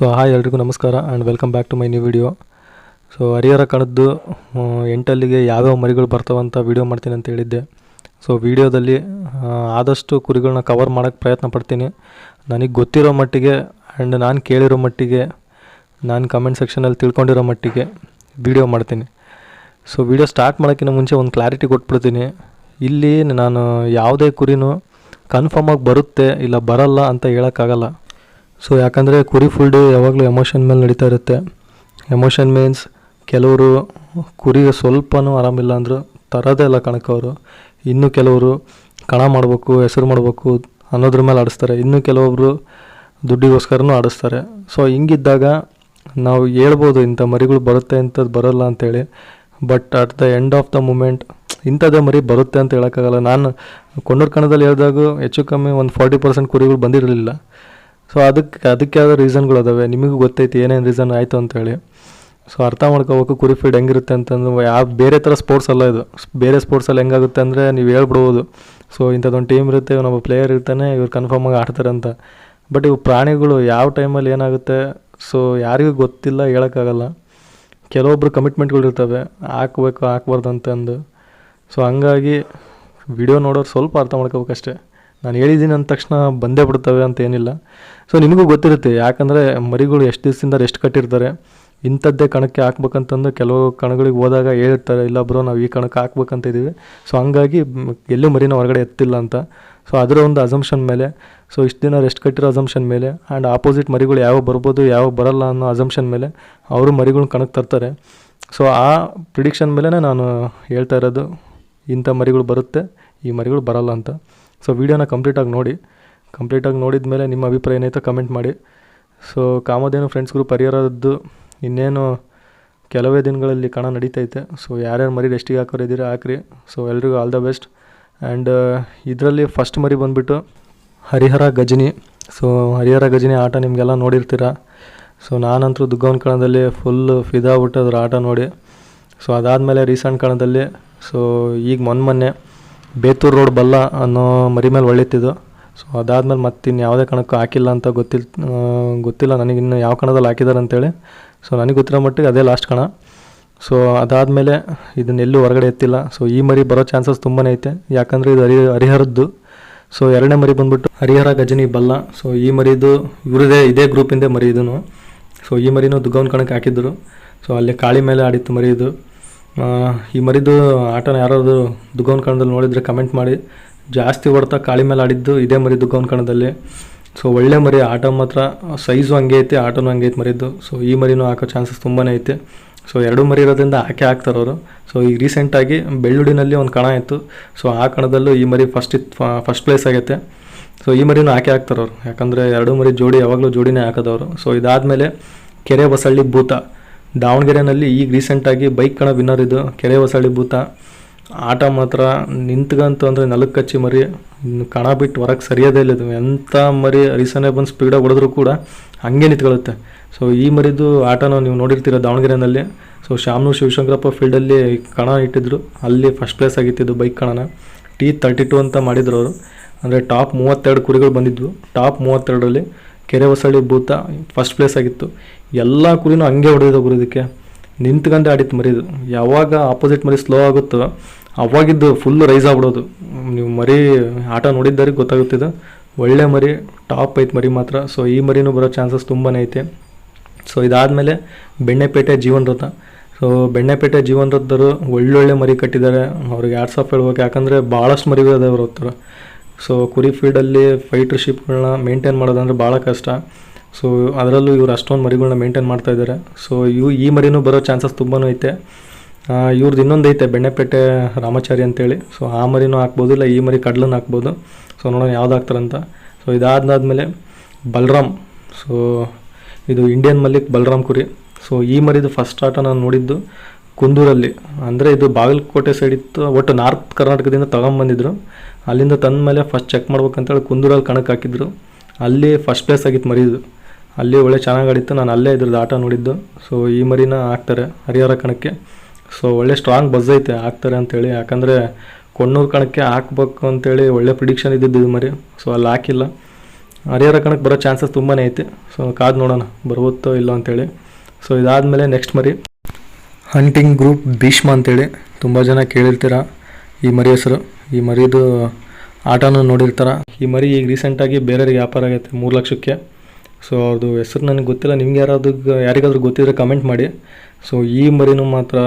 So hi ಎಲ್ರಿಗೂ ನಮಸ್ಕಾರ and welcome back to my new video so Harihara ಕಣದ್ದು ಎಂಟಲ್ಲಿಗೆ ಯಾವ್ಯಾವ ಮರಿಗಳು ಬರ್ತಾವಂತ ವೀಡಿಯೋ ಮಾಡ್ತೀನಿ ಅಂತ ಹೇಳಿದ್ದೆ. ಸೊ ವಿಡಿಯೋದಲ್ಲಿ ಆದಷ್ಟು ಕುರಿಗಳನ್ನ ಕವರ್ ಮಾಡೋಕ್ಕೆ ಪ್ರಯತ್ನ ಪಡ್ತೀನಿ. ನನಗೆ ಗೊತ್ತಿರೋ ಮಟ್ಟಿಗೆ ಆ್ಯಂಡ್ ನಾನು ಕೇಳಿರೋ ಮಟ್ಟಿಗೆ, ನಾನು ಕಮೆಂಟ್ ಸೆಕ್ಷನಲ್ಲಿ ತಿಳ್ಕೊಂಡಿರೋ ಮಟ್ಟಿಗೆ ವಿಡಿಯೋ ಮಾಡ್ತೀನಿ. ಸೊ ವಿಡಿಯೋ ಸ್ಟಾರ್ಟ್ ಮಾಡೋಕ್ಕಿಂತ ಮುಂಚೆ ಒಂದು ಕ್ಲಾರಿಟಿ ಕೊಟ್ಬಿಡ್ತೀನಿ. ಇಲ್ಲಿ ನಾನು ಯಾವುದೇ ಕುರಿನೂ ಕನ್ಫರ್ಮಾಗಿ ಬರುತ್ತೆ ಇಲ್ಲ ಬರಲ್ಲ ಅಂತ ಹೇಳೋಕ್ಕಾಗಲ್ಲ. ಸೊ ಯಾಕಂದರೆ ಕುರಿ ಫುಲ್ ಡೇ ಯಾವಾಗಲೂ ಎಮೋಷನ್ ಮೇಲೆ ನಡೀತಾ ಇರುತ್ತೆ. ಎಮೋಷನ್ ಮೀನ್ಸ್ ಕೆಲವರು ಕುರಿಗೆ ಸ್ವಲ್ಪನೂ ಆರಾಮಿಲ್ಲ ಅಂದರು ತರೋದೇ ಇಲ್ಲ ಕಣಕವರು ಇನ್ನು ಕೆಲವರು ಕಣ ಮಾಡಬೇಕು, ಹೆಸರು ಮಾಡಬೇಕು ಅನ್ನೋದ್ರ ಮೇಲೆ ಆಡಿಸ್ತಾರೆ. ಇನ್ನು ಕೆಲವೊಬ್ಬರು ದುಡ್ಡಿಗೋಸ್ಕರನೂ ಆಡಿಸ್ತಾರೆ. ಸೊ ಹಿಂಗಿದ್ದಾಗ ನಾವು ಹೇಳ್ಬೋದು ಇಂಥ ಮರಿಗಳು ಬರುತ್ತೆ ಇಂಥದ್ದು ಬರೋಲ್ಲ ಅಂತೇಳಿ. But at the end of the moment ಇಂಥದ್ದೇ ಮರಿ ಬರುತ್ತೆ ಅಂತ ಹೇಳೋಕ್ಕಾಗಲ್ಲ. ನಾನು ಕೊಂಡೂರು ಕಣದಲ್ಲಿ ಹೇಳಿದಾಗ ಹೆಚ್ಚು ಕಮ್ಮಿ ಒಂದು ಫಾರ್ಟಿ ಪರ್ಸೆಂಟ್ ಕುರಿಗಳು ಬಂದಿರಲಿಲ್ಲ. ಸೊ ಅದಕ್ಕೆ ಅದಕ್ಕೆ ಯಾವುದೋ ರೀಸನ್ಗಳು ಅದಾವೆ. ನಿಮಗೂ ಗೊತ್ತೈತಿ, ಏನೇನು ರೀಸನ್ ಆಯಿತು ಅಂತೇಳಿ. ಸೊ ಅರ್ಥ ಮಾಡ್ಕೋಬೇಕು ಕುರಿ ಫೀಡ್ ಹೆಂಗಿರುತ್ತೆ ಅಂತಂದು. ಯಾವ ಬೇರೆ ಥರ ಸ್ಪೋರ್ಟ್ಸ್ ಅಲ್ಲ ಇದು. ಬೇರೆ ಸ್ಪೋರ್ಟ್ಸಲ್ಲಿ ಹೆಂಗಾಗುತ್ತೆ ಅಂದರೆ ನೀವು ಹೇಳ್ಬಿಡ್ಬೋದು. ಸೊ ಇಂಥದ್ದೊಂದು ಟೀಮ್ ಇರುತ್ತೆ ನಮ್ಮ ಪ್ಲೇಯರ್ ಇರ್ತಾನೆ, ಇವ್ರು ಕನ್ಫರ್ಮಾಗಿ ಆಡ್ತಾರೆ ಅಂತ ಬಟ್ ಇವು ಪ್ರಾಣಿಗಳು ಯಾವ ಟೈಮಲ್ಲಿ ಏನಾಗುತ್ತೆ? ಸೊ ಯಾರಿಗೂ ಗೊತ್ತಿಲ್ಲ, ಹೇಳೋಕ್ಕಾಗಲ್ಲ. ಕೆಲವೊಬ್ರು ಕಮಿಟ್ಮೆಂಟ್ಗಳು ಇರ್ತವೆ. ಹಾಕ್ಬೇಕು, ಹಾಕ್ಬಾರ್ದು ಅಂತಂದು ಸೊ ಹಂಗಾಗಿ ವಿಡಿಯೋ ನೋಡೋರು ಸ್ವಲ್ಪ ಅರ್ಥ ಮಾಡ್ಕೋಬೇಕಷ್ಟೇ. ನಾನು ಹೇಳಿದ್ದೀನಿ ಅಂದ ತಕ್ಷಣ ಬಂದೇ ಬಿಡ್ತವೆ ಅಂತ ಏನಿಲ್ಲ. ಸೊ ನಿಮಗೂ ಗೊತ್ತಿರುತ್ತೆ, ಯಾಕಂದರೆ ಮರಿಗಳು ಎಷ್ಟು ದಿವಸದಿಂದ ರೆಸ್ಟ್ ಕಟ್ಟಿರ್ತಾರೆ, ಇಂಥದ್ದೇ ಕಣಕ್ಕೆ ಹಾಕ್ಬೇಕಂತಂದು ಕೆಲವು ಕಣಗಳಿಗೆ ಹೋದಾಗ ಹೇಳಿರ್ತಾರೆ, ಇಲ್ಲ ಬ್ರೋ, ನಾವು ಈ ಕಣಕ್ಕೆ ಹಾಕ್ಬೇಕಂತ ಇದ್ದೀವಿ. ಸೊ ಹಂಗಾಗಿ ಎಲ್ಲೂ ಮರಿನ ಹೊರಗಡೆ ಎತ್ತಿಲ್ಲ ಅಂತ. ಸೊ ಅದರ ಒಂದು ಅಸಂಪ್ಷನ್ ಮೇಲೆ ಸೊ ಇಷ್ಟು ದಿನ ರೆಸ್ಟ್ ಕಟ್ಟಿರೋ ಅಸಂಪ್ಷನ್ ಮೇಲೆ ಆ್ಯಂಡ್ ಆಪೋಸಿಟ್ ಮರಿಗಳು ಯಾವಾಗ ಬರ್ಬೋದು ಯಾವಾಗ ಬರಲ್ಲ ಅನ್ನೋ ಅಸಂಪ್ಷನ್ ಮೇಲೆ ಅವರು ಮರಿಗಳ್ನ ಕಣಕ್ಕೆ ತರ್ತಾರೆ. ಸೊ ಆ ಪ್ರಿಡಿಕ್ಷನ್ ಮೇಲೇ ನಾನು ಹೇಳ್ತಾ ಇರೋದು, ಇಂಥ ಮರಿಗಳು ಬರುತ್ತೆ, ಈ ಮರಿಗಳು ಬರಲ್ಲ ಅಂತ. ಸೊ ವೀಡಿಯೋನ ಕಂಪ್ಲೀಟಾಗಿ ನೋಡಿ. ಕಂಪ್ಲೀಟಾಗಿ ನೋಡಿದ ಮೇಲೆ ನಿಮ್ಮ ಅಭಿಪ್ರಾಯ ಏನಾಯಿತು ಕಮೆಂಟ್ ಮಾಡಿ. ಸೊ ಕಾಮಧೇನು ಫ್ರೆಂಡ್ಸ್ ಗ್ರೂಪ್ ಪರಿಹಾರದ್ದು ಇನ್ನೇನು ಕೆಲವೇ ದಿನಗಳಲ್ಲಿ ಕಣ ನಡೀತೈತೆ. ಸೊ ಯಾರ್ಯಾರು ಮರಿ ರೆಸ್ಟಿಗೆ ಹಾಕೋರಿದ್ದೀರಾ ಹಾಕ್ರಿ ಸೊ ಎಲ್ರಿಗೂ ಆಲ್ ದ ಬೆಸ್ಟ್ ಆ್ಯಂಡ್ ಇದರಲ್ಲಿ ಫಸ್ಟ್ ಮರಿ ಬಂದುಬಿಟ್ಟು ಹರಿಹರ ಗಜನಿ. ಸೊ ಹರಿಹರ ಗಜನಿ ಆಟ ನಿಮಗೆಲ್ಲ ನೋಡಿರ್ತೀರ. ಸೊ ನಾನಂತರೂ ದುಗ್ಗವನ ಕಣದಲ್ಲಿ ಫುಲ್ ಫಿದಾ ಬಿಟ್ಟು ಅದರ ಆಟ ನೋಡಿ. ಸೊ ಅದಾದಮೇಲೆ ರೀಸೆಂಟ್ ಕಣದಲ್ಲಿ. ಸೊ ಈಗ ಮೊನ್ನೆ ಮೊನ್ನೆ ಬೇತೂರು ರೋಡ್ ಬಲ್ಲ ಅನ್ನೋ ಮರಿ ಮೇಲೆ ಒಳ್ಳೆತ್ತಿದ್ದು ಸೊ ಅದಾದಮೇಲೆ ಮತ್ತಿನ್ನು ಯಾವುದೇ ಕಣಕ್ಕೂ ಹಾಕಿಲ್ಲ ಅಂತ ಗೊತ್ತಿಲ್ಲ ಗೊತ್ತಿಲ್ಲ ನನಗಿನ್ನು ಯಾವ ಕಣದಲ್ಲಿ ಹಾಕಿದ್ದಾರೆ ಅಂತೇಳಿ. ಸೊ ನನಗೆ ಗೊತ್ತಿರೋ ಮಟ್ಟಿಗೆ ಅದೇ ಲಾಸ್ಟ್ ಕಣ. ಸೊ ಅದಾದಮೇಲೆ ಇದನ್ನೆಲ್ಲೂ ಹೊರಗಡೆ ಎತ್ತಿಲ್ಲ. ಸೊ ಈ ಮರಿ ಬರೋ ಚಾನ್ಸಸ್ ತುಂಬಾ ಐತೆ. ಯಾಕಂದರೆ ಇದು ಹರಿ, ಹರಿಹರದ್ದು. ಸೊ ಎರಡನೇ ಮರಿ ಬಂದ್ಬಿಟ್ಟು ಹರಿಹರ ಗಜನಿ ಬಲ್ಲ. ಸೊ ಈ ಮರಿದು ಇವರದೇ ಇದೇ ಗ್ರೂಪಿಂದೇ ಮರಿ ಇದನ್ನು ಸೊ ಈ ಮರಿನೂ ದುಗ್ಗವನ ಕಣಕ್ಕೆ ಹಾಕಿದ್ರು. ಸೊ ಅಲ್ಲಿ ಕಾಳಿ ಮೇಲೆ ಆಡಿತ್ತು ಮರಿ ಇದು. ಈ ಮರಿದು ಆಟನ ಯಾರಾದರೂ ದುಗ್ಗವನ ಕಣದಲ್ಲಿ ನೋಡಿದರೆ ಕಮೆಂಟ್ ಮಾಡಿ. ಜಾಸ್ತಿ ಹೊಡ್ತಾ ಕಾಳಿ ಮೇಲೆ ಆಡಿದ್ದು ಇದೇ ಮರಿ ದುಗ್ಗವನ ಕಣದಲ್ಲಿ. ಸೊ ಒಳ್ಳೆ ಮರಿ, ಆಟ ಮಾತ್ರ ಸೈಜು ಹಂಗೆ ಐತೆ, ಆಟನೂ ಹಂಗೆ ಐತೆ ಮರಿದ್ದು. ಸೊ ಈ ಮರಿನೂ ಹಾಕೋ ಚಾನ್ಸಸ್ ತುಂಬಾ ಐತೆ. ಸೊ ಎರಡು ಮರಿ ಇರೋದ್ರಿಂದ ಆಕೆ ಹಾಕ್ತಾರವರು ಸೊ ಈಗ ರೀಸೆಂಟಾಗಿ ಬೆಳ್ಳುಡಿನಲ್ಲಿ ಒಂದು ಕಣ ಇತ್ತು. ಸೊ ಆ ಕಣದಲ್ಲೂ ಈ ಮರಿ ಫಸ್ಟ್ ಇತ್ತು ಫಸ್ಟ್ ಪ್ಲೇಸ್ ಆಗೈತೆ. ಸೊ ಈ ಮರಿನೂ ಆಕೆ ಹಾಕ್ತಾರವ್ರು ಯಾಕಂದರೆ ಎರಡು ಮರಿ ಜೋಡಿ ಯಾವಾಗಲೂ ಜೋಡಿನೇ ಹಾಕೋದವರು. ಸೊ ಇದಾದಮೇಲೆ ಕೆರೆ ಬಸಳ್ಳಿ ಭೂತ. ದಾವಣಗೆರೆನಲ್ಲಿ ಈಗ ರೀಸೆಂಟಾಗಿ ಬೈಕ್ ಕಣ ವಿನ್ನರ್ ಇದು ಕೆರೆ ಹೊಸಳಿ ಭೂತ. ಆಟ ಮಾತ್ರ ನಿಂತ್ಗಂತು ಅಂದರೆ ನೆಲಕ್ಕೆ ಕಚ್ಚಿ ಮರಿ ಕಣ ಬಿಟ್ಟು ಹೊರಗೆ ಸರಿಯೋದೇ ಇಲ್ಲ ಎಂಥ ಮರಿ ರೀಸನೇ ಬಂದು ಸ್ಪೀಡಾಗಿ ಹೊಡೆದ್ರು ಕೂಡ ಹಂಗೆ ನಿಂತ್ಕೊಳ್ಳುತ್ತೆ. ಸೊ ಈ ಮರಿದು ಆಟನ ನೀವು ನೋಡಿರ್ತೀರ ದಾವಣಗೆರೆನಲ್ಲಿ. ಸೊ ಶಾಮನು ಶಿವಶಂಕರಪ್ಪ ಫೀಲ್ಡಲ್ಲಿ ಕಣ ಇಟ್ಟಿದ್ರು. ಅಲ್ಲಿ ಫಸ್ಟ್ ಪ್ಲೇಸ್ ಆಗಿತ್ತಿದ್ದು ಬೈಕ್ ಕಣನ. ಟಿ ತರ್ಟಿ ಟು ಅಂತ ಮಾಡಿದ್ರು ಅವರು. ಅಂದರೆ ಟಾಪ್ ಮೂವತ್ತೆರಡು ಕುರಿಗಳು ಬಂದಿದ್ವು. ಟಾಪ್ ಮೂವತ್ತೆರಡರಲ್ಲಿ ಕೆರೆ ಹೊಸಳ್ಳಿ ಭೂತ ಫಸ್ಟ್ ಪ್ಲೇಸ್ ಆಗಿತ್ತು. ಎಲ್ಲ ಕುರಿನೂ ಹಂಗೆ ಹೊಡೆದಿದ್ದು ಗುರುದಕ್ಕೆ ನಿಂತ್ಕೊಂಡೆ ಆಡಿತ್ತು ಮರಿದು. ಯಾವಾಗ ಆಪೋಸಿಟ್ ಮರಿ ಸ್ಲೋ ಆಗುತ್ತೋ, ಅವಾಗಿದ್ದು ಫುಲ್ಲು ರೈಸ್ ಆಗ್ಬಿಡೋದು. ನೀವು ಮರಿ ಆಟ ನೋಡಿದ್ದಾರೆ ಗೊತ್ತಾಗುತ್ತಿದ್ದು ಒಳ್ಳೆ ಮರಿ ಟಾಪ್ ಐತೆ ಮರಿ ಮಾತ್ರ. ಸೊ ಈ ಮರಿನೂ ಬರೋ ಚಾನ್ಸಸ್ ತುಂಬಾ ಐತೆ. ಸೊ ಇದಾದಮೇಲೆ ಬೆಣ್ಣೆಪೇಟೆ ಜೀವನ್ ರಥ ಸೊ ಬೆಣ್ಣೆಪೇಟೆ ಜೀವನ್ ಒಳ್ಳೊಳ್ಳೆ ಮರಿ ಕಟ್ಟಿದ್ದಾರೆ. ಅವ್ರಿಗೆ ಆಫ್ ಹೇಳ್ಬೇಕು. ಯಾಕಂದರೆ ಭಾಳಷ್ಟು ಮರಿಗಳು ಅದಾವೆ ಅವ್ರ ಸೊ ಕುರಿ ಫೀಲ್ಡಲ್ಲಿ ಫೈಟರ್ಶಿಪ್ಗಳನ್ನ ಮೇಂಟೈನ್ ಮಾಡೋದಂದ್ರೆ ಭಾಳ ಕಷ್ಟ. ಸೊ ಅದರಲ್ಲೂ ಇವ್ರು ಅಷ್ಟೊಂದು ಮರಿಗಳನ್ನ ಮೇಂಟೈನ್ ಮಾಡ್ತಾ ಇದ್ದಾರೆ ಸೊ ಇವು ಈ ಮರಿನೂ ಬರೋ ಚಾನ್ಸಸ್ ತುಂಬಾ ಐತೆ. ಇವ್ರದ್ದು ಇನ್ನೊಂದು ಐತೆ, ಬೆಣ್ಣೆಪೇಟೆ ರಾಮಾಚಾರಿ ಅಂತೇಳಿ. ಸೊ ಆ ಮರಿನೂ ಹಾಕ್ಬೋದು, ಇಲ್ಲ ಈ ಮರಿ ಕಡ್ಲನ್ನು ಹಾಕ್ಬೋದು. ಸೊ ನೋಡೋಣ ಯಾವ್ದು ಹಾಕ್ತಾರಂತ ಸೊ ಇದಾದ್ಮೇಲೆ ಬಲರಾಮ್. ಸೊ ಇದು ಇಂಡಿಯನ್ ಮಲ್ಲಿಕ್ ಬಲರಾಮ್ ಕುರಿ. ಸೊ ಈ ಮರಿದು ಫಸ್ಟ್ ಆಟ ನಾನು ನೋಡಿದ್ದು. ಕುಂದೂರಲ್ಲಿ. ಅಂದರೆ ಇದು ಬಾಗಲಕೋಟೆ ಸೈಡ್ ಇತ್ತು. ಒಟ್ಟು ನಾರ್ತ್ ಕರ್ನಾಟಕದಿಂದ ತಗೊಂಬಂದಿದ್ರು ಅಲ್ಲಿಂದ ತಂದ ಮೇಲೆ ಫಸ್ಟ್ ಚೆಕ್ ಮಾಡ್ಬೇಕಂತೇಳಿ ಕುಂದೂರಲ್ಲಿ ಕಣಕ್ಕೆ ಹಾಕಿದ್ರು. ಅಲ್ಲಿ ಫಸ್ಟ್ ಪ್ಲೇಸ್ ಆಗಿತ್ತು ಮರಿದು. ಅಲ್ಲಿ ಒಳ್ಳೆ ಚೆನ್ನಾಗಿ ಆಡಿತ್ತು. ನಾನು ಅಲ್ಲೇ ಇದ್ರದ್ದು ಆಟ ನೋಡಿದ್ದು. ಸೊ ಈ ಮರಿನ ಹಾಕ್ತಾರೆ ಹರಿಹರ ಕಣಕ್ಕೆ. ಸೊ ಒಳ್ಳೆ ಸ್ಟ್ರಾಂಗ್ ಬಸ್ ಐತೆ ಹಾಕ್ತಾರೆ ಅಂತೇಳಿ. ಯಾಕಂದರೆ ಕೊಣ್ಣೂರು ಕಣಕ್ಕೆ ಹಾಕ್ಬೇಕು ಅಂತೇಳಿ ಒಳ್ಳೆ ಪ್ರಿಡಿಕ್ಷನ್ ಇದ್ದಿದ್ದು ಇದು ಮರಿ. ಸೊ ಅಲ್ಲಿ ಹಾಕಿಲ್ಲ. ಹರಿಹರ ಕಣಕ್ಕೆ ಬರೋ ಚಾನ್ಸಸ್ ತುಂಬಾ ಐತೆ. ಸೊ ಕಾದು ನೋಡೋಣ. ಬರ್ಬೋತ್ತೋ ಇಲ್ಲೋ ಅಂತೇಳಿ. ಸೊ ಇದಾದಮೇಲೆ ನೆಕ್ಸ್ಟ್ ಮರಿ. ಹಂಟಿಂಗ್ ಗ್ರೂಪ್ ಭೀಷ್ಮ ಅಂತೇಳಿ ತುಂಬ ಜನ ಕೇಳಿರ್ತೀರ? ಈ ಮರಿ ಹೆಸರು. ಈ ಮರಿದು ಆಟನೂ ನೋಡಿರ್ತಾರ? ಈ ಮರಿ ಈಗ ರೀಸೆಂಟಾಗಿ ಬೇರೆಯವ್ರಿಗೆ ವ್ಯಾಪಾರ ಆಗೈತೆ, ಮೂರು ಲಕ್ಷಕ್ಕೆ. ಸೊ ಅವ್ರದ್ದು ಹೆಸರು ನನಗೆ ಗೊತ್ತಿಲ್ಲ. ನಿಮ್ಗೆ ಯಾರಾದ್ರು ಯಾರಿಗಾದ್ರೂ ಗೊತ್ತಿದ್ರೆ ಕಮೆಂಟ್ ಮಾಡಿ. ಸೊ ಈ ಮರಿನೂ ಮಾತ್ರ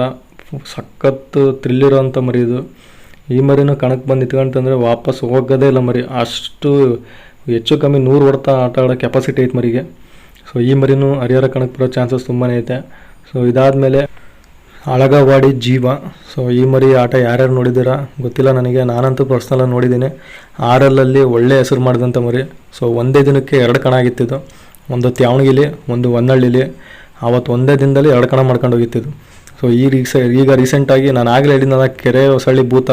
ಸಖತ್ತು ಥ್ರಿಲ್ ಅಂಥ ಮರಿ ಇದು. ಈ ಮರಿನೂ ಕಣಕ್ಕೆ ಬಂದು ನಿಂತ್ಕೊಂತಂದ್ರೆ ವಾಪಸ್ ಹೋಗೋದೇ ಇಲ್ಲ ಮರಿ. ಅಷ್ಟು ಹೆಚ್ಚು ಕಮ್ಮಿ ನೂರು ಹೊಡ್ತಾ ಆಟ ಆಡೋ ಕೆಪಾಸಿಟಿ ಐತೆ ಮರಿಗೆ. ಸೊ ಈ ಮರಿನೂ ಹರಿಹರ ಕಣಕ್ಕೆ ಬರೋ ಚಾನ್ಸಸ್ ತುಂಬಾ ಐತೆ. ಸೊ ಇದಾದಮೇಲೆ ಅಳಗವಾಡಿ ಜೀವ. ಸೊ ಈ ಮರಿ ಆಟ ಯಾರ್ಯಾರು ನೋಡಿದ್ದೀರಾ? ಗೊತ್ತಿಲ್ಲ ನನಗೆ. ನಾನಂತೂ ಪರ್ಸ್ನಲಾಗಿ ನೋಡಿದ್ದೀನಿ. ಆರಲ್ಲಲ್ಲಿ ಒಳ್ಳೆ ಹೆಸರು ಮಾಡಿದಂಥ ಮರಿ. ಸೊ ಒಂದೇ ದಿನಕ್ಕೆ ಎರಡು ಕಣ ಆಗಿತ್ತಿದ್ದು ಒಂದು ತ್ಯಾವಣಗಿಲಿ, ಒಂದು ಹೊನ್ನಳ್ಳಿಲಿ. ಆವತ್ತು ಒಂದೇ ದಿನದಲ್ಲಿ ಎರಡು ಕಣ ಮಾಡ್ಕೊಂಡು ಹೋಗಿತ್ತಿದ್ದು ಸೊ ಈ ರೀಸ, ಈಗ ರೀಸೆಂಟಾಗಿ ನಾನು ಆಗಲೇ ಹೇಳಿದ್ನಲ್ಲ ಕೆರೆ ಹೊಸಳ್ಳಿ ಭೂತ.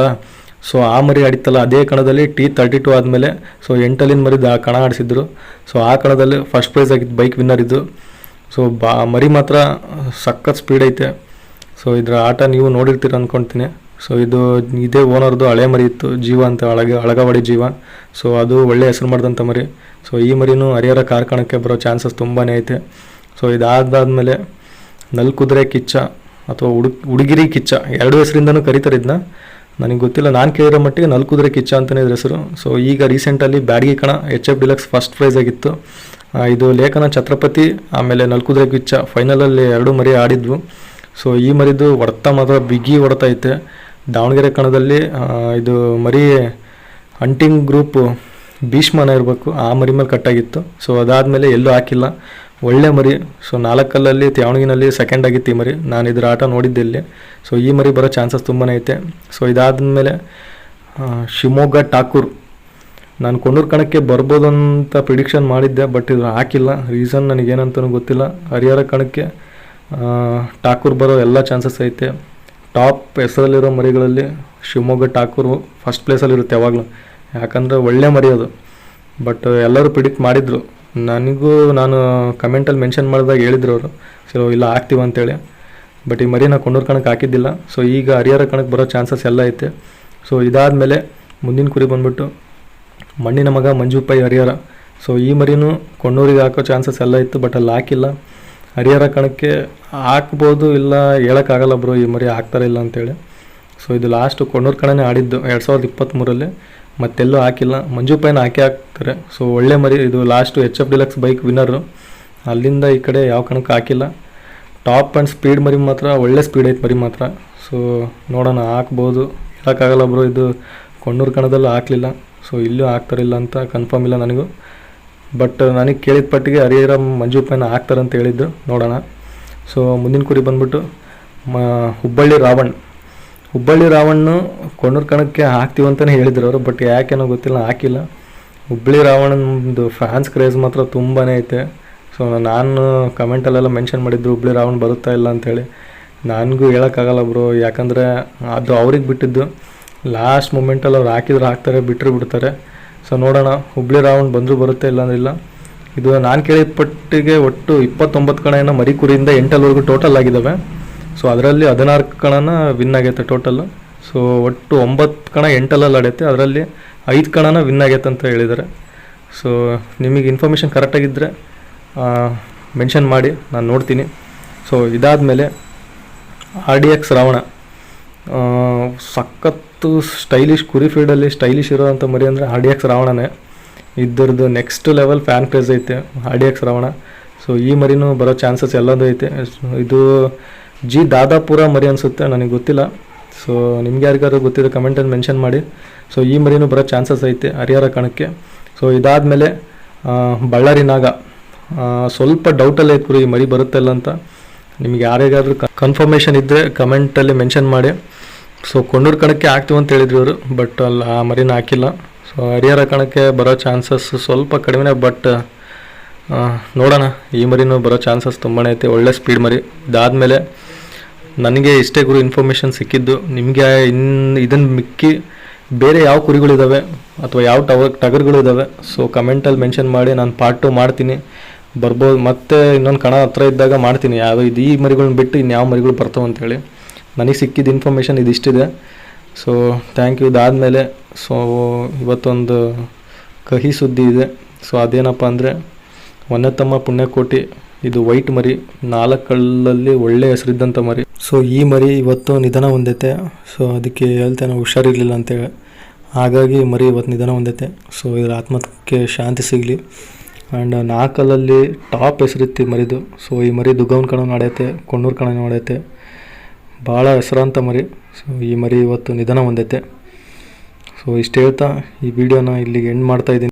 ಸೊ ಆ ಮರಿ ಆಡಿತ್ತಲ್ಲ. ಅದೇ ಕಣದಲ್ಲಿ ಟಿ ತರ್ಟಿ ಟು ಆದಮೇಲೆ ಸೊ ಎಂಟಲ್ಲಿನ ಮರಿ ಆ ಕಣ ಆಡಿಸಿದ್ರು. ಸೊ ಆ ಕಣದಲ್ಲಿ ಫಸ್ಟ್ ಪ್ರೈಸ್ ಆಗಿತ್ತು ಬೈಕ್ ವಿನ್ನರ್ ಇದ್ದು. ಸೊ ಬಾ, ಮರಿ ಮಾತ್ರ ಸಖತ್ ಸ್ಪೀಡ್ ಐತೆ. ಸೊ ಇದರ ಆಟ ನೀವು ನೋಡಿರ್ತೀರ ಅಂದ್ಕೊಳ್ತೀನಿ ಸೊ ಇದು ಇದೇ ಓನರ್ದು ಹಳೆ ಮರಿ ಇತ್ತು, ಜೀವ ಅಂತ ಅಳಗ, ಅಳಗವಾಡಿ ಜೀವ. ಸೊ ಅದು ಒಳ್ಳೆ ಹೆಸರು ಮಾಡಿದಂಥ ಮರಿ. ಸೊ ಈ ಮರಿನೂ ಹರಿಹರ ಕಾರ್ಕಣಕ್ಕೆ ಬರೋ ಚಾನ್ಸಸ್ ತುಂಬಾ ಐತೆ. ಸೊ ಇದಾದಾದ್ಮೇಲೆ ನಲ್ಕುದುರೆ ಕಿಚ್ಚ ಅಥವಾ ಉಡು ಹುಡುಗಿರಿ ಕಿಚ್ಚ, ಎರಡು ಹೆಸರಿಂದನೂ ಕರೀತಾರೆ ಇದನ್ನ ನನಗೆ ಗೊತ್ತಿಲ್ಲ, ನಾನು ಕೇಳಿರೋ ಮಟ್ಟಿಗೆ ನಲ್ಕುದ್ರೆ ಕಿಚ್ಚ ಅಂತಲೇ ಇದ್ರ ಹೆಸರು. ಸೊ ಈಗ ರೀಸೆಂಟಲ್ಲಿ ಬ್ಯಾಡ್ಗಿ ಕಣ H F deluxe first prize ಆಗಿತ್ತು. ಇದು ಲೇಖನ ಛತ್ರಪತಿ, ಆಮೇಲೆ ನಲ್ಕುದ್ರೆ ಕಿಚ್ಚ ಫೈನಲಲ್ಲಿ ಎರಡು ಮರಿ ಆಡಿದ್ವು. ಸೊ ಈ ಮರಿದು ಹೊಡ್ತ ಮಾತ್ರ ಬಿಗಿ ಹೊಡ್ತಾ ಐತೆ ದಾವಣಗೆರೆ ಕಣದಲ್ಲಿ ಇದು ಮರಿ ಹಂಟಿಂಗ್ ಗ್ರೂಪ್ ಭೀಷ್ಮನ ಇರಬೇಕು. ಆ ಮರಿ ಮೇಲೆ ಕಟ್ಟಾಗಿತ್ತು. ಸೊ ಅದಾದಮೇಲೆ ಎಲ್ಲೂ ಹಾಕಿಲ್ಲ. ಒಳ್ಳೆ ಮರಿ. ಸೊ ನಾಲ್ಕಲ್ಲಲ್ಲಿ ತ್ಯಾವಣಗಿನಲ್ಲಿ ಸೆಕೆಂಡ್ ಆಗಿತ್ತು ಈ ಮರಿ. ನಾನು ಇದ್ರ ಆಟ ನೋಡಿದ್ದೆ ಇಲ್ಲಿ. ಸೊ ಈ ಮರಿ ಬರೋ ಚಾನ್ಸಸ್ ತುಂಬಾ ಐತೆ. ಸೊ ಇದಾದಮೇಲೆ ಶಿವಮೊಗ್ಗ ಠಾಕೂರ್. ನಾನು ಕೊಂಡೂರು ಕಣಕ್ಕೆ ಬರ್ಬೋದು ಅಂತ ಪ್ರಿಡಿಕ್ಷನ್ ಮಾಡಿದ್ದೆ ಬಟ್ ಇದು ಹಾಕಿಲ್ಲ. ರೀಸನ್ ನನಗೇನಂತನೂ ಗೊತ್ತಿಲ್ಲ. ಹರಿಹರ ಕಣಕ್ಕೆ ಠಾಕೂರ್ ಬರೋ ಎಲ್ಲ ಚಾನ್ಸಸ್ ಐತೆ. ಟಾಪ್ ಹೆಸರಲ್ಲಿರೋ ಮರಿಗಳಲ್ಲಿ ಶಿವಮೊಗ್ಗ ಠಾಕೂರು ಫಸ್ಟ್ ಪ್ಲೇಸಲ್ಲಿರುತ್ತೆ ಯಾವಾಗಲೂ. ಯಾಕಂದರೆ ಒಳ್ಳೆ ಮರಿ ಅದು. ಬಟ್ ಎಲ್ಲರೂ ಪ್ರಿಡಿಕ್ಟ್ ಮಾಡಿದರು. ನನಗೂ ನಾನು ಕಮೆಂಟಲ್ಲಿ ಮೆನ್ಷನ್ ಮಾಡಿದಾಗ ಹೇಳಿದ್ರು ಅವರು. ಸೊ ಇಲ್ಲ, ಆಗ್ತೀವಿ ಅಂತೇಳಿ. ಬಟ್ ಈ ಮರಿ ಕೊಂಡೂರು ಕಣಕ್ಕೆ ಹಾಕಿದ್ದಿಲ್ಲ. ಸೊ ಈಗ ಹರಿಹರ ಕಣಕ್ಕೆ ಬರೋ ಚಾನ್ಸಸ್ ಎಲ್ಲ ಐತೆ. ಸೊ ಇದಾದ ಮೇಲೆ ಮುಂದಿನ ಕುರಿ ಬಂದ್ಬಿಟ್ಟು ಮಣ್ಣಿನ ಮಗ ಮಂಜು ಪೈ ಹರಿಹರ. ಸೊ ಈ ಮರಿನೂ ಕೊಂಡೂರಿಗೆ ಹಾಕೋ ಚಾನ್ಸಸ್ ಎಲ್ಲ ಇತ್ತು ಬಟ್ ಅಲ್ಲಿ ಹಾಕಿಲ್ಲ. ಹರಿಹರ ಕಣಕ್ಕೆ ಹಾಕ್ಬೋದು ಇಲ್ಲ ಹೇಳೋಕ್ಕಾಗಲ್ಲ ಬ್ರೋ ಈ ಮರಿ ಹಾಕ್ತಾರೆ ಇಲ್ಲ ಅಂತೇಳಿ. ಸೊ ಇದು ಲಾಸ್ಟು ಕೊಣ್ಣೂರು ಕಣನೇ ಆಡಿದ್ದು ಎರಡು ಸಾವಿರದ ಇಪ್ಪತ್ತ್ಮೂರಲ್ಲಿ ಮತ್ತೆಲ್ಲೂ ಹಾಕಿಲ್ಲ. ಮಂಜು ಪೈನ್ ಹಾಕಿ ಹಾಕ್ತಾರೆ. ಸೊ ಒಳ್ಳೆ ಮರಿ. ಇದು last H F deluxe bike winner ಅಲ್ಲಿಂದ ಈ ಕಡೆ ಯಾವ ಕಣಕ್ಕೆ ಹಾಕಿಲ್ಲ. ಟಾಪ್ ಆ್ಯಂಡ್ ಸ್ಪೀಡ್ ಮರಿ ಮಾತ್ರ, ಒಳ್ಳೆ ಸ್ಪೀಡ್ ಐತೆ ಮರಿ ಮಾತ್ರ. ಸೊ ನೋಡೋಣ, ಹಾಕ್ಬೋದು. ಹೇಳೋಕ್ಕಾಗಲ್ಲ ಬ್ರೋ ಇದು ಕೊಣ್ಣೂರು ಕಣದಲ್ಲೂ ಹಾಕಲಿಲ್ಲ. ಸೊ ಇಲ್ಲೂ ಹಾಕ್ತಾರಿಲ್ಲ ಅಂತ ಕನ್ಫರ್ಮ್ ಇಲ್ಲ ನನಗೂ. ಬಟ್ ನನಗೆ ಕೇಳಿದ ಪಟ್ಟಿಗೆ ಹರಿಹರ ಮಂಜು ಪೈನ ಹಾಕ್ತಾರಂತ ಹೇಳಿದ್ದು ನೋಡೋಣ. ಸೊ ಮುಂದಿನ ಕುರಿ ಬಂದ್ಬಿಟ್ಟು, ಮ, ಹುಬ್ಬಳ್ಳಿ ರಾವಣ್. ಹುಬ್ಬಳ್ಳಿ ರಾವಣ್ಣು ಕೊಂಡೂರು ಕಣಕ್ಕೆ ಹಾಕ್ತೀವಿ ಅಂತಲೇ ಹೇಳಿದ್ರು ಅವರು ಬಟ್ ಯಾಕೇನೋ ಗೊತ್ತಿಲ್ಲ, ಹಾಕಿಲ್ಲ. ಹುಬ್ಬಳ್ಳಿ ರಾವಣ್ಣಂದು ಫ್ಯಾನ್ಸ್ ಕ್ರೇಜ್ ಮಾತ್ರ ತುಂಬಾ ಐತೆ. ಸೊ ನಾನು ಕಮೆಂಟಲ್ಲೆಲ್ಲ ಮೆನ್ಷನ್ ಮಾಡಿದ್ರು, ಹುಬ್ಬಳ್ಳಿ ರಾವಣ್ ಬರುತ್ತಾ ಇಲ್ಲ ಅಂತೇಳಿ ನನಗೂ ಹೇಳೋಕ್ಕಾಗಲ್ಲ ಬ್ರೋ ಯಾಕಂದರೆ ಅದು ಅವ್ರಿಗೆ ಬಿಟ್ಟಿದ್ದು. ಲಾಸ್ಟ್ ಮೂಮೆಂಟಲ್ಲಿ ಅವ್ರು ಹಾಕಿದ್ರು ಹಾಕ್ತಾರೆ ಬಿಟ್ಟರೆ ಬಿಡ್ತಾರೆ. ಸೊ ನೋಡೋಣ. ಹುಬ್ಳಿ ರಾವಣ್ ಬಂದರೂ ಬರುತ್ತೆ ಇಲ್ಲಾಂದ್ರೆ ಇಲ್ಲ. ಇದು ನಾನು ಕೇಳಿದ ಪಟ್ಟಿಗೆ ಒಟ್ಟು ಇಪ್ಪತ್ತೊಂಬತ್ತು ಕಣ ಏನೋ ಮರಿ ಕುರಿಯಿಂದ ಎಂಟಲ್ವರೆಗೂ ಟೋಟಲ್ ಆಗಿದ್ದಾವೆ ಸೊ ಅದರಲ್ಲಿ ಹದಿನಾರು ಕಣನ ವಿನ್ ಆಗೈತೆ ಟೋಟಲ್ ಸೊ ಒಟ್ಟು ಒಂಬತ್ತು ಕಣ ಎಂಟಲಲ್ಲಿ ಆಡೈತೆ. ಅದರಲ್ಲಿ ಐದು ಕಣನ ವಿನ್ ಆಗೈತೆ ಅಂತ ಹೇಳಿದ್ದಾರೆ ಸೊ ನಿಮಗೆ ಇನ್ಫಾರ್ಮೇಷನ್ ಕರೆಕ್ಟಾಗಿದ್ದರೆ ಮೆನ್ಷನ್ ಮಾಡಿ. ನಾನು ನೋಡ್ತೀನಿ. ಸೊ ಇದಾದಮೇಲೆ ಆರ್ ಡಿ ಎಕ್ಸ್ ರಾವಣ. ಆ, ಸಖತ್ತು ಸ್ಟೈಲಿಶ್ ಕುರಿ ಫೀಲ್ಡಲ್ಲಿ ಸ್ಟೈಲಿಶ್ ಇರೋವಂಥ ಮರಿ ಅಂದರೆ ಎಕ್ಸ್ ರಾವಣನೇ ಇದ್ರದ್ದು ನೆಕ್ಸ್ಟ್ ಲೆವೆಲ್ ಫ್ಯಾನ್ ಕ್ರೇಜ್ ಐತೆ ಎಕ್ಸ್ ರಾವಣ ಸೊ ಈ ಮರಿನೂ ಬರೋ ಚಾನ್ಸಸ್ ಎಲ್ಲದೂ ಐತೆ. ಇದು ಜಿ ದಾದಾಪುರ ಮರಿ ಅನಿಸುತ್ತೆ, ನನಗೆ ಗೊತ್ತಿಲ್ಲ. ಸೊ ನಿಮ್ಗೆ ಯಾರಿಗಾದ್ರು ಗೊತ್ತಿರೋ ಕಮೆಂಟಲ್ಲಿ ಮೆನ್ಷನ್ ಮಾಡಿ. ಸೊ ಈ ಮರಿನೂ ಬರೋ ಚಾನ್ಸಸ್ ಐತೆ ಹರಿಹರ ಕಣಕ್ಕೆ. ಸೊ ಇದಾದಮೇಲೆ ಬಳ್ಳಾರಿ ನಾಗ. ಸ್ವಲ್ಪ ಡೌಟಲ್ಲೇ ಇತ್ತು ಈ ಮರಿ ಬರುತ್ತಲ್ಲ ಅಂತ. ನಿಮ್ಗೆ ಯಾರಿಗಾದ್ರೂ ಕನ್ಫರ್ಮೇಷನ್ ಇದ್ದರೆ ಕಮೆಂಟಲ್ಲಿ ಮೆನ್ಷನ್ ಮಾಡಿ. ಸೊ ಕೊಂಡೂರು ಕಣಕ್ಕೆ ಹಾಕ್ತೀವಿ ಅಂತ ಹೇಳಿದ್ರು ಇವರು ಬಟ್ ಅಲ್ಲಿ ಆ ಮರಿನ ಹಾಕಿಲ್ಲ. ಸೊ ಹರಿಹರ ಕಣಕ್ಕೆ ಬರೋ ಚಾನ್ಸಸ್ ಸ್ವಲ್ಪ ಕಡಿಮೆ ಬಟ್ ನೋಡೋಣ. ಈ ಮರಿನೂ ಬರೋ ಚಾನ್ಸಸ್ ತುಂಬಾ ಐತೆ, ಒಳ್ಳೆ ಸ್ಪೀಡ್ ಮರಿ. ಇದಾದಮೇಲೆ ನನಗೆ ಇಷ್ಟೇ ಗುರು ಇನ್ಫಾರ್ಮೇಷನ್ ಸಿಕ್ಕಿದ್ದು. ನಿಮಗೆ ಇನ್ನು ಇದನ್ನು ಮಿಕ್ಕಿ ಬೇರೆ ಯಾವ ಕುರಿಗಳಿದ್ದಾವೆ ಅಥವಾ ಯಾವ ಟವರ್ ಟಗರ್ಗಳು ಇದ್ದಾವೆ ಸೊ ಕಮೆಂಟಲ್ಲಿ ಮೆನ್ಷನ್ ಮಾಡಿ, ನಾನು ಪಾರ್ಟ್ ಟು ಮಾಡ್ತೀನಿ. ಬರ್ಬೋದು, ಮತ್ತೆ ಇನ್ನೊಂದು ಕಣ ಹತ್ರ ಇದ್ದಾಗ ಮಾಡ್ತೀನಿ. ಯಾವ ಇದು ಈ ಮರಿಗಳನ್ನ ಬಿಟ್ಟು ಇನ್ಯಾವ ಮರಿಗಳು ಬರ್ತಾವೆ ಅಂತೇಳಿ ನನಗೆ ಸಿಕ್ಕಿದ ಇನ್ಫಾರ್ಮೇಷನ್ ಇದಿಷ್ಟಿದೆ. ಸೊ ಥ್ಯಾಂಕ್ ಯು ಇದಾದಮೇಲೆ ಸೊ ಇವತ್ತೊಂದು ಕಹಿ ಸುದ್ದಿ ಇದೆ. ಸೊ ಅದೇನಪ್ಪ ಅಂದರೆ ಒನ್ನತಮ್ಮ ಪುಣ್ಯಕೋಟಿ, ಇದು ವೈಟ್ ಮರಿ, ನಾಲ್ಕು ಒಳ್ಳೆ ಹೆಸರಿದ್ದಂಥ ಮರಿ. ಸೊ ಈ ಮರಿ ಇವತ್ತು ನಿಧನ ಹೊಂದೈತೆ. ಸೊ ಅದಕ್ಕೆ ಹೇಳ್ತೇನೆ ಹುಷಾರಿರಲಿಲ್ಲ ಅಂತೇಳಿ ಹಾಗಾಗಿ ಮರಿ ಇವತ್ತು ನಿಧನ ಹೊಂದೈತೆ. ಸೊ ಇದರ ಆತ್ಮಕ್ಕೆ ಶಾಂತಿ ಸಿಗಲಿ. ಆ್ಯಂಡ್ ನಾಲ್ಕಲ್ಲಲ್ಲಿ ಟಾಪ್ ಹೆಸರಿತ್ತು ಮರಿದು. ಸೊ ಈ ಮರಿ ದುಗ್ಗವನ ಕಣ ನಡೆಯುತ್ತೆ ಕೊಣ್ಣೂರು ಕಣ ನಡೆಯುತ್ತೆ ಭಾಳ ಹೆಸರಾಂತ ಮರಿ. ಸೊ ಈ ಮರಿ ಇವತ್ತು ನಿಧನ ಹೊಂದೈತೆ. ಸೊ ಇಷ್ಟು ಹೇಳ್ತಾ ಈ ವಿಡಿಯೋನ ಇಲ್ಲಿಗೆ ಎಂಡ್ ಮಾಡ್ತಾ ಇದ್ದೀನಿ.